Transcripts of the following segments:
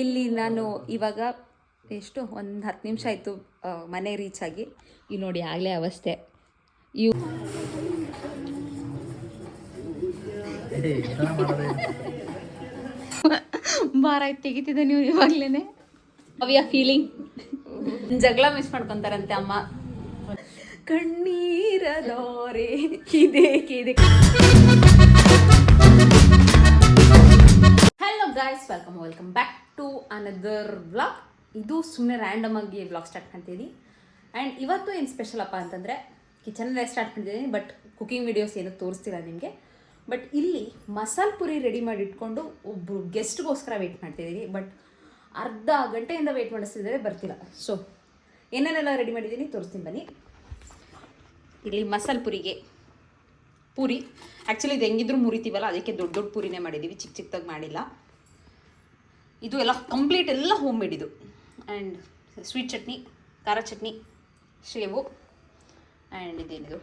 ಇಲ್ಲಿ ನಾನು ಇವಾಗ ಎಷ್ಟು? ಒಂದು ಹತ್ತು ನಿಮಿಷ ಆಯಿತು ಮನೆ ರೀಚ್ ಆಗಿ. ಇಲ್ಲಿ ನೋಡಿ ಆಗಲೇ ಅವಸ್ಥೆ. ಇವು ಭಾರ ತೆಗಿತಿದ್ದೆ ನೀವು ಇವಾಗ್ಲೇನೆ. ಅವಿಯ ಫೀಲಿಂಗ್ ಜಗಳ ಮಿಸ್ ಮಾಡ್ಕೊಂತಾರಂತೆ ಅಮ್ಮ. ಕಣ್ಣೀರ ದೋರೆ ಇದೆ ಇದೆ hello guys welcome welcome back to another vlog ಇದು ಸುಮ್ಮನೆ ರ್ಯಾಂಡಮ್ ಆಗಿ ವ್ಲಾಗ್ ಸ್ಟಾರ್ಟ್ ಮಾಡ್ತೀನಿ ಆ್ಯಂಡ್ ಇವತ್ತು ಏನು ಸ್ಪೆಷಲ್ ಅಪ್ಪ ಅಂತಂದರೆ ಕಿಚನಲ್ಲೇ ಸ್ಟಾರ್ಟ್ ಮಾಡಿದ್ದೀನಿ ಬಟ್ ಕುಕಿಂಗ್ ವೀಡಿಯೋಸ್ ಏನೂ ತೋರಿಸ್ತಿಲ್ಲ ನಿಮಗೆ. ಬಟ್ ಇಲ್ಲಿ ಮಸಾಲೆ ಪುರಿ ರೆಡಿ ಮಾಡಿ ಇಟ್ಕೊಂಡು ಒಬ್ಬರು ಗೆಸ್ಟ್ಗೋಸ್ಕರ ವೆಯ್ಟ್ ಮಾಡ್ತಿದ್ದೀನಿ ಬಟ್ ಅರ್ಧ ಗಂಟೆಯಿಂದ ವೆಯ್ಟ್ ಮಾಡಿಸ್ತಿದ್ದಾರೆ, ಬರ್ತಿಲ್ಲ. ಸೊ ಏನೇನೆಲ್ಲ ರೆಡಿ ಮಾಡಿದ್ದೀನಿ ತೋರಿಸ್ತೀನಿ ಬನ್ನಿ. ಇಲ್ಲಿ ಮಸಾಲೆ ಪುರಿಗೆ. ಪೂರಿ. ಆ್ಯಕ್ಚುಲಿ ಇದು ಹೆಂಗಿದ್ರು ಮುರಿತೀವಲ್ಲ, ಅದಕ್ಕೆ ದೊಡ್ಡ ದೊಡ್ಡ ಪೂರಿನೇ ಮಾಡಿದ್ದೀವಿ ಚಿಕ್ಕ ಚಿಕ್ಕದಾಗಿ ಮಾಡಿಲ್ಲ. ಇದು ಎಲ್ಲ ಕಂಪ್ಲೀಟ್ ಎಲ್ಲ ಹೋಮ್ ಮೇಡ್ ಇದು. ಆ್ಯಂಡ್ ಸ್ವೀಟ್ ಚಟ್ನಿ, ಖಾರ ಚಟ್ನಿ ಶೇವು ಆ್ಯಂಡ್ ಇದೇನಿದು?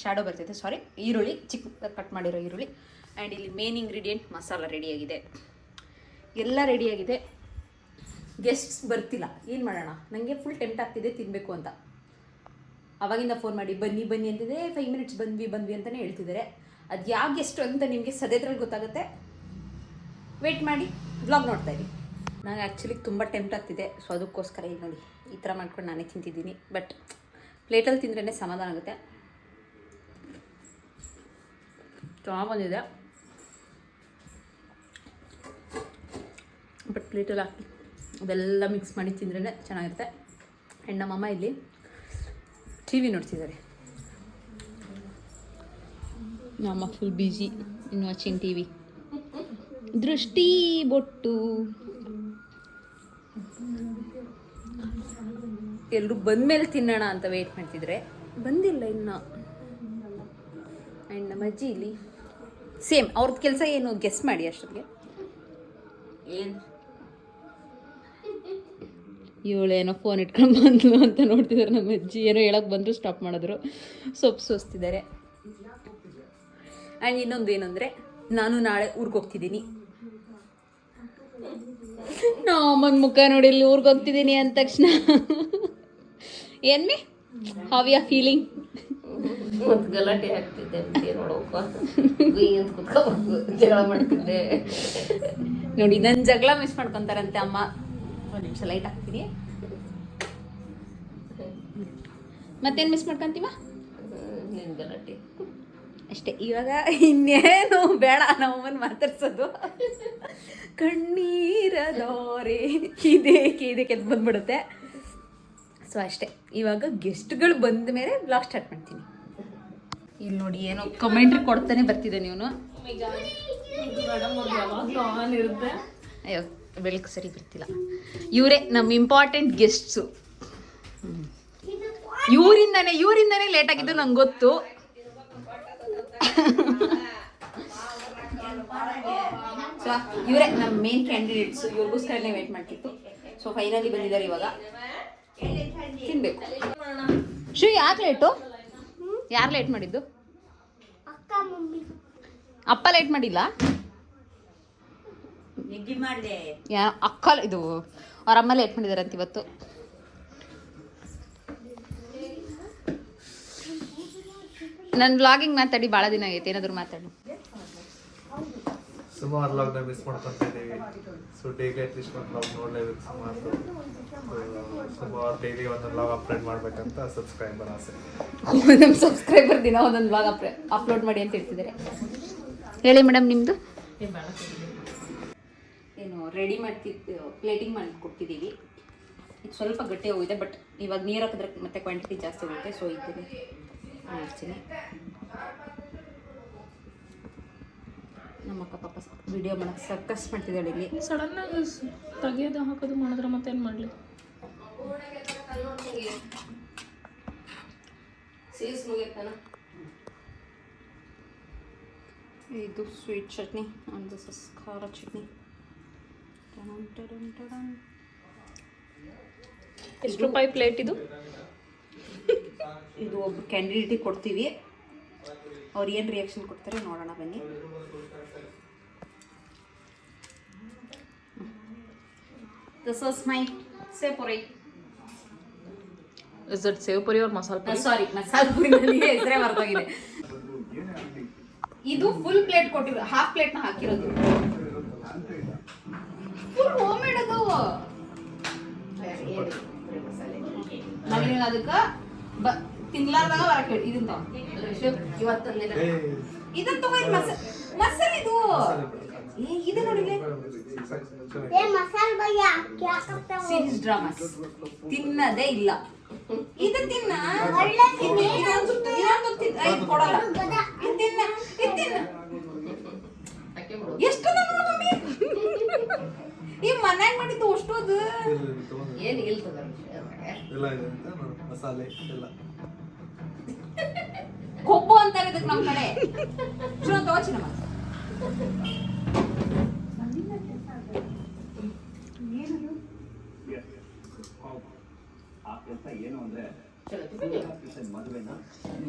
ಶ್ಯಾಡೋ ಬರ್ತೈತೆ ಸಾರಿ ಈರುಳ್ಳಿ, ಚಿಕ್ಕ ಕಟ್ ಮಾಡಿರೋ ಈರುಳ್ಳಿ. ಆ್ಯಂಡ್ ಇಲ್ಲಿ ಮೇನ್ ಇಂಗ್ರೀಡಿಯೆಂಟ್ ಮಸಾಲ ರೆಡಿಯಾಗಿದೆ ಎಲ್ಲ ರೆಡಿಯಾಗಿದೆ ಗೆಸ್ಟ್ಸ್ ಬರ್ತಿಲ್ಲ. ಏನು ಮಾಡೋಣ? ನನಗೆ ಫುಲ್ ಟೆಂಪ್ಟ್ ಆಗ್ತಿದೆ ತಿನ್ನಬೇಕು ಅಂತ. ಅವಾಗಿಂದ ಫೋನ್ ಮಾಡಿ, ಬನ್ನಿ ಬನ್ನಿ ಅಂತಿದೆ. ಫೈವ್ ಮಿನಿಟ್ಸ್ ಬಂದ್ವಿ ಬಂದ್ವಿ ಅಂತಲೇ ಹೇಳ್ತಿದ್ದಾರೆ. ಅದು ಯಾವ ಗೆಸ್ಟ್ ಅಂತ ನಿಮಗೆ ಸದ್ಯದ್ರಲ್ಲಿ ಗೊತ್ತಾಗುತ್ತೆ? ವೇಟ್ ಮಾಡಿ ಬ್ಲಾಗ್ ನೋಡ್ತಾ ಇರಿ. ನನಗೆ ಆ್ಯಕ್ಚುಲಿ ತುಂಬ ಟೆಂಪ್ಟ್ ಆಗ್ತಿದೆ. ಸೊ ಅದಕ್ಕೋಸ್ಕರ ಈಗ ನೋಡಿ, ಈ ಥರ ಮಾಡ್ಕೊಂಡು ನಾನೇ ತಿಂತಿದ್ದೀನಿ. ಬಟ್ ಪ್ಲೇಟಲ್ಲಿ ತಿಂದ್ರೇ ಸಮಾಧಾನ ಆಗುತ್ತೆ. ಚೆನ್ನಾಗಿ ಬಂದಿದೆ. ಬಟ್ ಪ್ಲೇಟಲ್ಲಿ ಹಾಕಿ, ಅದೆಲ್ಲ ಮಿಕ್ಸ್ ಮಾಡಿ ತಿಂದ್ರೇ ಚೆನ್ನಾಗಿರುತ್ತೆ. ಆ್ಯಂಡ್ ನಮ್ಮಮ್ಮ ಇಲ್ಲಿ ಟಿ ವಿ ನೋಡ್ತಿದ್ದಾರೆ. ನಮ್ಮ full busy in watching T V ದೃಷ್ಟಿ ಬೊಟ್ಟು. ಎಲ್ಲರೂ ಬಂದಮೇಲೆ ತಿನ್ನೋಣ ಅಂತ ವೆಯ್ಟ್ ಮಾಡ್ತಿದ್ರೆ. ಬಂದಿಲ್ಲ ಇನ್ನು. ಆ್ಯಂಡ್ ನಮ್ಮ ಅಜ್ಜಿ ಇಲ್ಲಿ. ಸೇಮ್ ಅವ್ರದ್ದು ಕೆಲಸ ಏನು ಗೆಸ್ ಮಾಡಿ ಅಷ್ಟೊತ್ತಿಗೆ. ಏನು? ಇವಳೇನೋ ಫೋನ್ ಇಟ್ಕೊಂಡು ಬಂದ್ಲು ಅಂತ ನೋಡ್ತಿದ್ದಾರೆ ನಮ್ಮ ಅಜ್ಜಿ. ಏನೋ ಹೇಳಕ್ಕೆ ಬಂದರು ಸ್ಟಾಪ್ ಮಾಡಿದ್ರು. ಸೊಪ್ಪು ಸೋಸ್ತಿದ್ದಾರೆ ಆ್ಯಂಡ್ ಇನ್ನೊಂದು ಏನಂದರೆ ನಾನು ನಾಳೆ ಊರಿಗೆ ಹೋಗ್ತಿದ್ದೀನಿ. ಅಮ್ಮನ ಮುಖ ನೋಡಿ ಇಲ್ಲಿ ಊರಿಗೆ ಹೋಗ್ತಿದ್ದೀನಿ ಅಂದ ತಕ್ಷಣ. ಏನ್ಮಿ ಹೌ ಯಾ ಫೀಲಿಂಗ್ ಮತ್ತು ಗಲಾಟೆ ಆಗ್ತಿದ್ದೆ ಜಗಳ ಮಾಡ್ತಿದ್ದೆ. ನೋಡಿ ನನ್ನ ಜಗಳ ಮಿಸ್ ಮಾಡ್ಕೊತಾರಂತೆ ಅಮ್ಮ. ಒಂದು ನಿಮಿಷ ಲೈಟ್ ಹಾಕ್ತೀನಿ. ಮತ್ತೇನು ಮಿಸ್ ಮಾಡ್ಕೊಂತೀವ? ನಿನ್ನ ಗಲಾಟೆ. ಅಷ್ಟೇ ಇವಾಗ ಇನ್ನೇನು ಬೇಡ ನಮ್ಮಮ್ಮನ ಮಾತಾಡ್ಸೋದು. ಕಣ್ಣೀರ ದೋರೆ ಕೀದೆ ಇದಕ್ಕೆ ಅಂತ ಬಂದ್ಬಿಡುತ್ತೆ. ಸೊ, ಅಷ್ಟೇ. ಇವಾಗ ಗೆಸ್ಟ್ಗಳು ಬಂದ ಮೇಲೆ ಬ್ಲಾಗ್ ಸ್ಟಾರ್ಟ್ ಮಾಡ್ತೀನಿ. ಇಲ್ಲಿ ನೋಡಿ ಏನೋ ಕಮೆಂಟ್ರಿ ಕೊಡ್ತಾನೆ ಬರ್ತಿದೆ ನೀವು ಅಯ್ಯೋ, ಬೆಳಕು ಸರಿ ಬರ್ತಿಲ್ಲ. ಇವರೇ ನಮ್ಮ ಇಂಪಾರ್ಟೆಂಟ್ ಗೆಸ್ಟ್ಸು ಇವರಿಂದಾನೆ ಇವರಿಂದಾನೆ ಲೇಟ್ ಆಗಿದ್ದು ನಂಗೆ ಗೊತ್ತು. ಇವರೇ ನಮ್ಮ ಮೇನ್ ಕ್ಯಾಂಡಿಡೇಟ್ಸ್ ಇವ್ರಿಗೋಸ್ಕರನೇ ವೇಟ್ ಮಾಡ್ತಿತ್ತು. ಸೊ ಫೈನಲಿ ಬಂದಿದ್ದಾರೆ ಇವಾಗ. ತಿನ್ಬೇಕು. ಶ್ರೀ ಯಾಕೆ ಲೇಟು? ಯಾರು ಲೇಟ್ ಮಾಡಿದ್ದು? ಅಪ್ಪ ಲೇಟ್ ಮಾಡಿಲ್ಲ? ಯಾ ಅಕ್ಕ ಇದು ಅವ್ರ ಅಮ್ಮ ಲೇಟ್ ಮಾಡಿದಾರೆ ಅಂತ ಇವತ್ತು. ನನ್ನ ವ್ಲಾಗಿಂಗ್ ಮಾತಾಡಿ ಭಾಳ ದಿನ ಆಗೈತೆ ಏನಾದ್ರು ಮಾತಾಡು. ಸುಮಾರು ಲಾಗ್ನ ಮಿಸ್ ಮಾಡ್ಕೊಂತ ಇದೀವಿ. ಸೊ ಡೈಲಿ ಅಟ್ಲೀಸ್ಟ್ ಒಂದು ಲಾಗ್ ನೋಡ್ಲೇಬೇಕು ಸುಮಾರು. ಸುಮಾರು ಡೈಲಿ ಒಂದೊಂದು ಲಾಗ್ ಅಪ್ಲೋಡ್ ಮಾಡ್ಬೇಕಂತ ಸಬ್ಸ್ಕ್ರೈಬರ್ ಆಸೆ. ನಮ್ಮ ಸಬ್ಸ್ಕ್ರೈಬರ್ ದಿನ ಒಂದೊಂದು ಬ್ಲಾಗ್ ಅಪ್ಲೋಡ್ ಮಾಡಿ ಅಂತ ಹೇಳ್ತಿದ್ದಾರೆ. ಹೇಳಿ ಮೇಡಮ್ ನಿಮ್ಮದು ಏನು ರೆಡಿ ಮಾಡ್ತಿದ್ದು ಪ್ಲೇಟಿಂಗ್ ಮಾಡಿ ಕೊಡ್ತಿದ್ದೀವಿ ಇದು ಸ್ವಲ್ಪ ಗಟ್ಟಿ ಹೋಗಿದೆ ಬಟ್ ಇವಾಗ ನೀರು ಹಾಕಿದ್ರೆ ಮತ್ತೆ ಕ್ವಾಂಟಿಟಿ ಜಾಸ್ತಿ ಹೋಗುತ್ತೆ ಸೊ ಇದ್ದೀನಿ ಮಾಡ್ತೀನಿ ನಮ್ಮ ಅಕ್ಕ ಪಾಪ ವಿಡಿಯೋ ಮಾಡೋಕ್ಕೆ ಸರ್ಕಸ್ ಮಾಡ್ತಿದ್ದಾಳೆ ಇಲ್ಲಿ. ಸಡನ್ನಾಗಿ ಆಗಿ ತೆಗಿಯೋದು ಹಾಕೋದು ಮಾಡಿದ್ರೆ ಮತ್ತೇನು ಮಾಡಲಿ? ಸೀಸ್ ಮುಗಿತಾನ ಇದು ಸ್ವೀಟ್ ಚಟ್ನಿ ಒಂದು ದಿಸ್ ಇಸ್ ಖಾರ ಚಟ್ನಿ. ಎಷ್ಟು ರೂಪಾಯಿ ಪ್ಲೇಟ್ ಇದು? ಇದು ಒಬ್ಬ ಕ್ಯಾಂಡಿಡೇಟಿಗೆ ಕೊಡ್ತೀವಿ. ಅವ್ರು ಏನು ರಿಯಾಕ್ಷನ್ ಕೊಡ್ತಾರೆ ನೋಡೋಣ ಬನ್ನಿ. This was my sev puri is that sev puri ಅವ್ರ ಮಸಾಲ ಪುರಿ ಸಾರಿ ಮಸಾಲ ಪುರಿ ನನಗೆ ಹೆಸರೇ ಮರ್ತೋಗಿದೆ. ಇದು ಫುಲ್ ಪ್ಲೇಟ್ ಕೊಟ್ಟಿರೋ ಹಾಫ್ ಪ್ಲೇಟ್ನ ಹಾಕಿರೋದು. ಫುಲ್ ಹೋಮ್ ಮೇಡ್ ಅದು ನಾವಿನ ಅದಕ್ಕೆ ಬ ತಿನ್ಲಾರ್ದಾಗ ಹೊರಗೆ ಹೇಳಿ. ಇದನ್ನ ತಗೋ. ಇವತ್ತೊಂದಿನ. ಏ. ಇದನ್ನ ತಗೋ ಇದು ಮಸ ಮಸಾಲೆ ಇದು. ಏ ಇದು ಸೀರೀಸ್ ಡ್ರಾಮಾಸ್ ತಿನ್ನದೇ ಇಲ್ಲ. ಇದು ತಿನ್ನ. ಒಳ್ಳೆ ತಿನ್ನು. ಕೊಡಲ್ಲ. ಇದು ತಿನ್ನ ಇದು ತಿನ್ನ. ಅಕ್ಕಿ ಬಿಡು ಎಷ್ಟು ಮಮ್ಮಿ? ಈ ಮನ್ಯಾಗ ಮಾಡಿದ್ದು ಅಷ್ಟೋದು. ಅದು ಏನು ಇಲ್ತದ ಎಲ್ಲ ಇದೆ ಅಂತ ನೋಡಿ, ಮಸಾಲೆ ಎಲ್ಲ. ಕೊಬ್ಬು ಅಂತಾರೆ ಇದಕ್ಕೆ ನಮ್ಮ ಕಡೆ. ಚಲೋ ತೋಚಿನ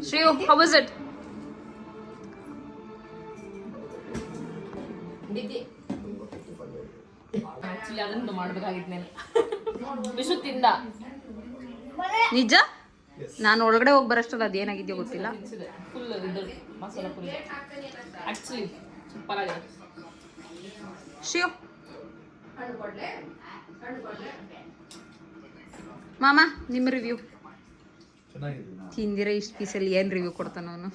ಶ್ರೀಯು ಹೌ ಹೌಸ್ ಇಟ್ ಆಕ್ಚುಲಿ ಅದನ್ನು ಮಾಡ್ಬೇಕಾಗಿದ್ಮೇಲೆ ವಿಶು ತಿಂದ ನಿಜ? ನಾನು ಒಳಗಡೆ ಹೋಗಿ ಅದು ಅದೇನಾಗಿದೆಯೋ ಗೊತ್ತಿಲ್ಲ. ಫುಲ್ ಇದು. ಮಸಾಲ ಪುರಿ ಆಕ್ಚುಲಿ ಸೂಪರ್ ಆಗಿದೆ. ಶಿವ್. ಮಾಮ ನಿಮ್ಮ ರಿವ್ಯೂ ಚೆನ್ನಾಗಿದೆ. ತಿಂದಿರ ಇಷ್ಟು ಪೀಸಲ್ಲಿ ಏನು ರಿವ್ಯೂ ಕೊಡ್ತಾನ ಅವನು.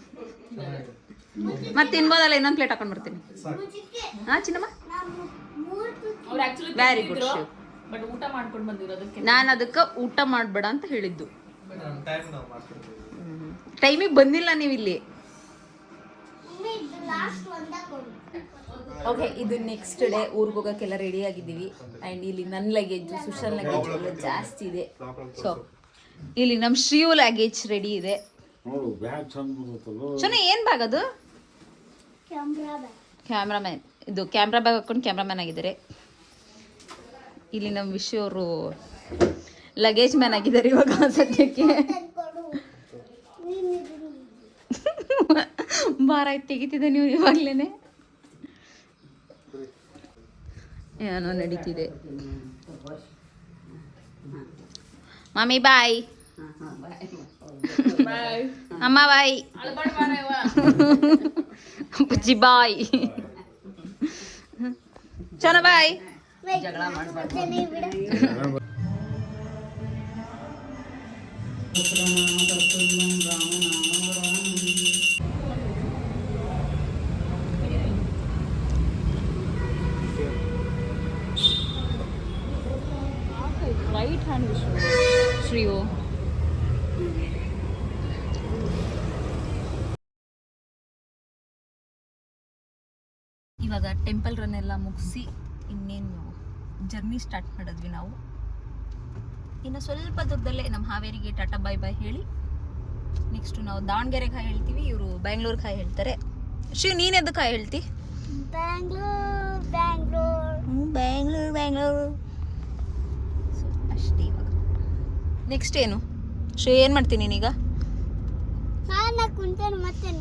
ಮತ್ತೆ ತಿನ್ಬೋದಲ್ಲ ಇನ್ನೊಂದು ಪ್ಲೇಟ್ ಹಾಕೊಂಡು ಬರ್ತೀನಿ. ಹಾಂ Chinnamma? Very good Very good, but ಊಟ ಮಾಡ್ಕೊಂಡು ಬಂದಿರೋದಕ್ಕೆ ನಾನು ಅದಕ್ಕೆ ಊಟ ಮಾಡಬೇಡ ಅಂತ ಹೇಳಿದ್ದು. ಟೈಮಿಗೆ ಬಂದಿಲ್ಲ ನೀವು ಇಲ್ಲಿ ಓಕೆ ಇದು ನೆಕ್ಸ್ಟ್ ಡೇ ಊರಿಗೆ ಹೋಗೋಕ್ಕೆಲ್ಲ ರೆಡಿ ಆಗಿದ್ದೀವಿ. ಆ್ಯಂಡ್ ಇಲ್ಲಿ ನನ್ನ ಲಗೇಜ್ ಸುಶಾಲ್ ಲಗೇಜ್ ಎಲ್ಲ ಜಾಸ್ತಿ ಇದೆ. ಸೊ ಇಲ್ಲಿ ನಮ್ಮ ಶ್ರೀಯು ಲಗೇಜ್ ರೆಡಿ ಇದೆ. ಚೆನ್ನಾಗಿ ಏನು ಬ್ಯಾಗ್ ಅದು? ಕ್ಯಾಮ್ರಾಮ್ಯಾನ್ ಇದು ಕ್ಯಾಮ್ರಾ ಬ್ಯಾಗ್ ಹಾಕೊಂಡು ಕ್ಯಾಮ್ರಾಮ್ಯಾನ್ ಆಗಿದ್ದಾರೆ. ಇಲ್ಲಿ ನಮ್ಮ ವಿಷಯ ಅವರು ಲಗೇಜ್ ಮ್ಯಾನ್ ಆಗಿದ್ದಾರೆ ಇವಾಗ ಸದ್ಯಕ್ಕೆ ಭಾರ ಆಯ್ತು ತೆಗಿತಿದ್ದೆ ನೀವು ಇವಾಗ್ಲೇನೆ ಏನೋ ನಡೀತಿದೆ ಮಮ್ಮಿ ಬಾಯ್ ಅಮ್ಮ ಬಾಯ್ ಬುಜ್ಜಿ ಬಾಯ್ ಚನ ಬಾಯ್ ರೈಟ್ ಹ್ಯಾಂಡ್ ವಿಶ್ವ ಇವಾಗ ಟೆಂಪಲ್ ರನ್ ಎಲ್ಲ ಮುಗಿಸಿ ಇನ್ನೇನು ಜರ್ನಿ ಸ್ಟಾರ್ಟ್ ಮಾಡಿದ್ವಿ ನಾವು. ಇನ್ನು ಸ್ವಲ್ಪ ದೂರದಲ್ಲೇ ನಮ್ಮ ಹಾವೇರಿಗೆ ಟಾಟಾ ಬಾಯ್ ಬಾಯ್ ಹೇಳಿ. ನೆಕ್ಸ್ಟ್ ನಾವು ದಾವಣಗೆರೆ ಕಾಯಿ ಹೇಳ್ತೀವಿ ಇವರು ಬೆಂಗಳೂರು ಕಾಯಿ ಹೇಳ್ತಾರೆ. ಶ್ರೀ ನೀನು ಎದ್ದು ಕಾಯಿ ಹೇಳ್ತಿ? ಬ್ಯಾಂಗ್ಳೂರ್ ಬ್ಯಾಂಗ್ಳೂರ್ ಬ್ಯಾಂಗ್ಳೂರ್ ಬ್ಯಾಂಗ್ಳೂರ್ ಸೊ ಅಷ್ಟೇ ಇವಾಗ. ನೆಕ್ಸ್ಟ್ ಏನು? ಶ್ರೀ ಏನು ಮಾಡ್ತೀನಿ ನೀನೀಗ?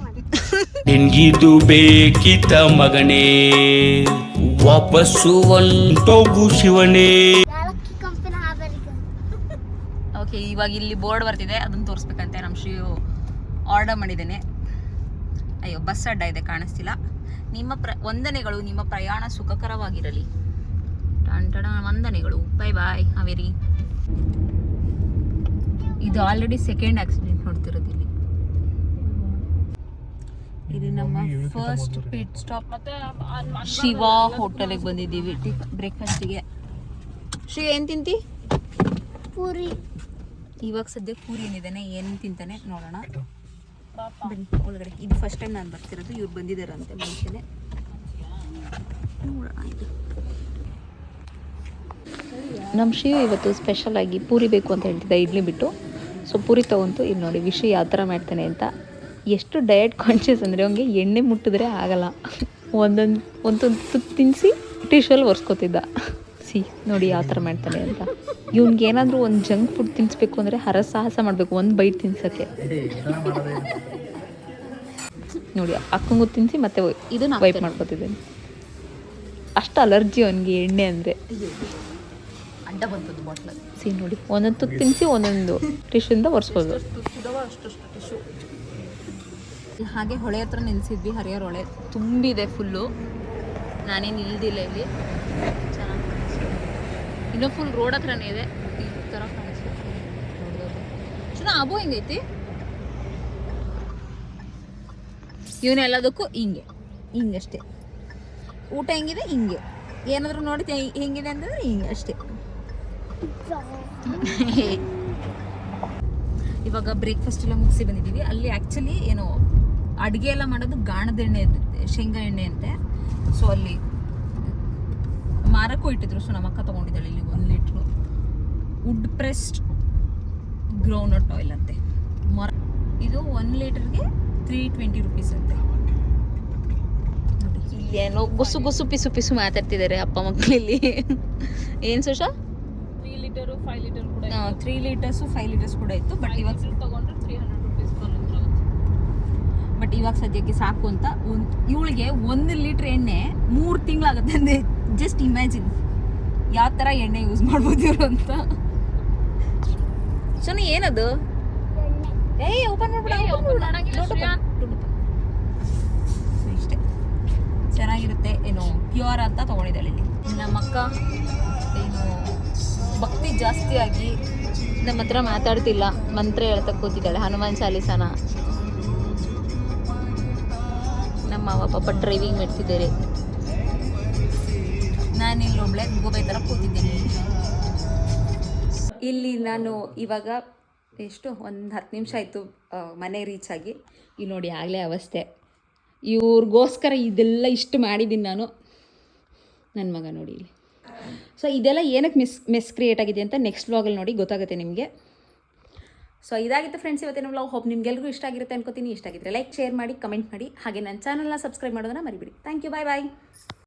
ಬೇಕಿತ ನಿನ್ಗಿದು ಬೇಕಿತ್ತ ಮಗನೇ ವಾಪಸ್ಸು ಒಂಟೋಗು ಶಿವನೇ. ಓಕೆ ಇವಾಗ ಇಲ್ಲಿ ಬೋರ್ಡ್ ಬರ್ತಿದೆ ಅದನ್ನು ತೋರಿಸ್ಬೇಕಂತೆ. ನಮ್ಮ ಶ್ರೀ ಆರ್ಡರ್ ಮಾಡಿದ್ದೇನೆ. ಅಯ್ಯೋ ಬಸ್ ಅಡ್ಡ ಇದೆ ಕಾಣಿಸ್ತಿಲ್ಲ. ನಿಮ್ಮ ಪ್ರ ವಂದನೆಗಳು ನಿಮ್ಮ ಪ್ರಯಾಣ ಸುಖಕರವಾಗಿರಲಿ. ವಂದನೆಗಳು. Bye bye Haveri. ಇದು ಆಲ್ರೆಡಿ ಸೆಕೆಂಡ್ ಆಕ್ಸಿಡೆಂಟ್ ನೋಡ್ತಿರೋದು ಇಲ್ಲಿ. ಇದು ನಮ್ಮ ಫಸ್ಟ್ ಪಿಟ್ ಸ್ಟಾಪ್ ಮತ್ತೆ ಶಿವ ಹೋಟೆಲಿಗೆ ಬಂದಿದ್ದೀವಿ. ಬ್ರೇಕ್ಫಾಸ್ಟಿಗೆ ಶ್ರೀ ಏನು ತಿಂತಿ? ಪೂರಿ. ಇವಾಗ ಸದ್ಯ ಪೂರಿ ಏನಿದ್ದಾನೆ ಏನು ತಿಂತಾನೆ ನೋಡೋಣ. ಬನ್ನಿ ಒಳಗಡೆ. ಇದು ಫಸ್ಟ್ ಟೈಮ್ ನಾನು ಬರ್ತಿರೋದು ಇವ್ರು ಬಂದಿದ್ದಾರಂತೆ ಮುಂಚೆನೆ. ನೋಡೋಣ ಇದು. ನಮ್ಮ ಶ್ರೀ ಇವತ್ತು ಸ್ಪೆಷಲ್ ಆಗಿ ಪೂರಿ ಬೇಕು ಅಂತ ಹೇಳ್ತಿದ್ದ ಇಡ್ಲಿ ಬಿಟ್ಟು. ಸೊ ಪೂರಿ ತೊಗೊಂತು ಇಲ್ಲಿ ನೋಡಿ ವಿಷಯ ಯಾವ ಥರ ಮಾಡ್ತಾನೆ ಅಂತ. ಎಷ್ಟು ಡಯಟ್ ಕಾನ್ಷಿಯಸ್ ಅಂದರೆ ಅವ್ನಿಗೆ ಎಣ್ಣೆ ಮುಟ್ಟಿದ್ರೆ ಆಗಲ್ಲ. ಒಂದೊಂದು ಒಂದೊಂದು ತುತ್ತು ತಿನ್ನಿಸಿ ಟಿಶ್ಯೂಲ್ಲಿ ಒರೆಸ್ಕೊತಿದ್ದ. ಸಿ ನೋಡಿ ಯಾವ ಥರ ಮಾಡ್ತಾನೆ ಅಂತ. ಇವ್ನಿಗೆ ಏನಾದರೂ ಒಂದು ಜಂಕ್ ಫುಡ್ ತಿನ್ನಿಸ್ಬೇಕು ಅಂದರೆ ಹರಸಾಹಸ ಮಾಡಬೇಕು ಒಂದು ಬೈಟ್ ತಿನ್ಸೋಕ್ಕೆ. ನೋಡಿ ಅಕ್ಕಂಗೂ ತಿನ್ನಿಸಿ ಮತ್ತೆ ಇದನ್ನ ವೈಪ್ ಮಾಡ್ಕೊತಿದ್ದೇನೆ. ಅಷ್ಟು ಅಲರ್ಜಿ ಅವನಿಗೆ ಎಣ್ಣೆ ಅಂದರೆ. ಅಡ್ಡ ಬಂತದ್ದು ಬಾಟ್ಲ್ ಸಿ ನೋಡಿ ಒಂದೊಂದು ತುತ್ತು ತಿನ್ನಿಸಿ ಒಂದೊಂದು ಟಿಶ್ಯೂಯಿಂದ ಒರೆಸ್ಬೋದು. ಹಾಗೆ ಹೊಳೆ ಹತ್ರ ನಿಲ್ಸಿದ್ವಿ ಹರಿಯರ್ ಹೊಳೆ. ತುಂಬಿದೆ ಫುಲ್ಲು ನಾನೇನು ಇಲ್ದಿಲ್ಲ ಇಲ್ಲಿ. ಇನ್ನೂ ಫುಲ್ ರೋಡ್ ಹತ್ರನೇ ಇದೆ. ಈ ಥರ ಕಾಣಿಸ್ತಿದೆ. ಚುನಾ ಅಬು ಹೆಂಗೈತಿ? ಇವನ್ನೆಲ್ಲದಕ್ಕೂ ಹಿಂಗೆ. ಹಿಂಗಷ್ಟೇ. ಊಟ ಹೆಂಗಿದೆ? ಹಿಂಗೆ. ಏನಾದರೂ ನೋಡಿ ಹೆಂಗಿದೆ ಅಂತಂದ್ರೆ ಹಿಂಗೆ ಅಷ್ಟೇ. ಇವಾಗ ಬ್ರೇಕ್ಫಾಸ್ಟ್ ಎಲ್ಲ ಮುಗಿಸಿ ಬಂದಿದ್ದೀವಿ ಅಲ್ಲಿ ಆ್ಯಕ್ಚುಲಿ ಏನು ಅಡುಗೆ ಎಲ್ಲ ಮಾಡೋದು ಗಾಣದ ಎಣ್ಣೆ ಶೇಂಗಾ ಎಣ್ಣೆ ಅಂತೆ. ಸೊ ಅಲ್ಲಿ ಮಾರಕ್ಕೂ ಇಟ್ಟಿದ್ರು. ಸೊ ನಮ್ಮ ಅಕ್ಕ ತೊಗೊಂಡಿದ್ದಾಳೆ ಇಲ್ಲಿ ಒಂದು litre wood pressed groundnut oil ಅಂತೆ. ಮರ ಇದು ಒನ್ ಲೀಟರ್ಗೆ ತ್ರೀ ಟ್ವೆಂಟಿ ರುಪೀಸ್ ಅಂತೆ. ನೋಡಿ. ಇಲ್ಲಿ ಏನೋ ಗುಸು ಗುಸು ಪಿಸು ಪಿಸು ಮಾತಾಡ್ತಿದ್ದಾರೆ ಅಪ್ಪ ಮಕ್ಕಳಲ್ಲಿ ಏನು ಸುಶಾ? ತ್ರೀ ಲೀಟರು ಫೈವ್ ಲೀಟರ್ ಕೂಡ ತ್ರೀ ಲೀಟರ್ಸು ಫೈವ್ ಲೀಟರ್ಸ್ ಕೂಡ ಇತ್ತು ಬಟ್ ಇವಾಗ ತಗೊಂಡ್ರೆ ತ್ರೀ ಹಂಡ್ರೆಡ್ ರುಪೀಸ್ ಬಟ್ ಇವಾಗ ಸದ್ಯಕ್ಕೆ ಸಾಕು ಅಂತ ಒಂದು ಇವಳಿಗೆ ಒಂದು ಲೀಟ್ರ್ ಎಣ್ಣೆ ಮೂರು ತಿಂಗಳಾಗುತ್ತೆ ಅಂದರೆ ಜಸ್ಟ್ ಇಮ್ಯಾಜಿನ್ ಯಾವ ಥರ ಎಣ್ಣೆ ಯೂಸ್ ಮಾಡ್ಬೋದು ಇವರು ಅಂತ? ಸೊನ್ನೆ ಏನದು? ಏಯ್ ಓಪನ್. ಇಷ್ಟೇ. ಚೆನ್ನಾಗಿರುತ್ತೆ ಏನು ಪ್ಯೂರ್ ಅಂತ ತಗೊಂಡಿದ್ದಾಳೆ ಇಲ್ಲಿ ನಮ್ಮ ಅಕ್ಕ ಏನು ಭಕ್ತಿ ಜಾಸ್ತಿ ಆಗಿ ನಮ್ಮ ಹತ್ರ ಮಾತಾಡ್ತಿಲ್ಲ ಮಂತ್ರ ಹೇಳ್ತಾ ಕೂತಿದ್ದಾಳೆ ಹನುಮಾನ್ ಚಾಲೀಸನ. ನಮ್ಮ ಪಾಪ ಡ್ರೈವಿಂಗ್ ಮಾಡ್ತಿದ್ದಾರೆ. ನಾನು ಇಲ್ಲೊಬ್ಳೆ ಗೋಬೈ ಥರ ಕೂತಿದ್ದೀನಿ. ಇಲ್ಲಿ ನಾನು ಇವಾಗ ಎಷ್ಟು? ಒಂದು ಹತ್ತು ನಿಮಿಷ ಆಯಿತು ಮನೆ ರೀಚ್ ಆಗಿ. ಇಲ್ಲಿ ನೋಡಿ, ಆಗಲೇ ಅವಸ್ಥೆ. ಇವ್ರಿಗೋಸ್ಕರ ಇದೆಲ್ಲ ಇಷ್ಟು ಮಾಡಿದ್ದೀನಿ ನಾನು. ನನ್ನ ಮಗ ನೋಡಿ ಇಲ್ಲಿ. ಸೊ ಇದೆಲ್ಲ ಏನಕ್ಕೆ ಮಿಸ್ ಮಿಸ್ ಕ್ರಿಯೇಟ್ ಆಗಿದೆ ಅಂತ ನೆಕ್ಸ್ಟ್ ವ್ಲಾಗಲ್ಲಿ ನೋಡಿ ಗೊತ್ತಾಗುತ್ತೆ ನಿಮಗೆ. ಸೊ ಇದಾಗಿತ್ತು ಫ್ರೆಂಡ್ಸ್ ಇವತ್ತಿನ ವ್ಲಾಗ್ ಹೋಪ್ ನಿಮ್ಗೆಲ್ರಿಗೂ ಇಷ್ಟ ಆಗಿರುತ್ತೆ ಅನ್ಕೋತೀನಿ. ಇಷ್ಟ ಆಗಿದ್ರೆ ಲೈಕ್ ಶೇರ್ ಮಾಡಿ ಕಮೆಂಟ್ ಮಾಡಿ. ಹಾಗೆ ನನ್ನ ಚಾನಲ್ನ ಸಬ್ಸ್ಕ್ರೈಬ್ ಮಾಡೋದನ್ನ ಮರಿಬಿಡಿ. Thank you bye bye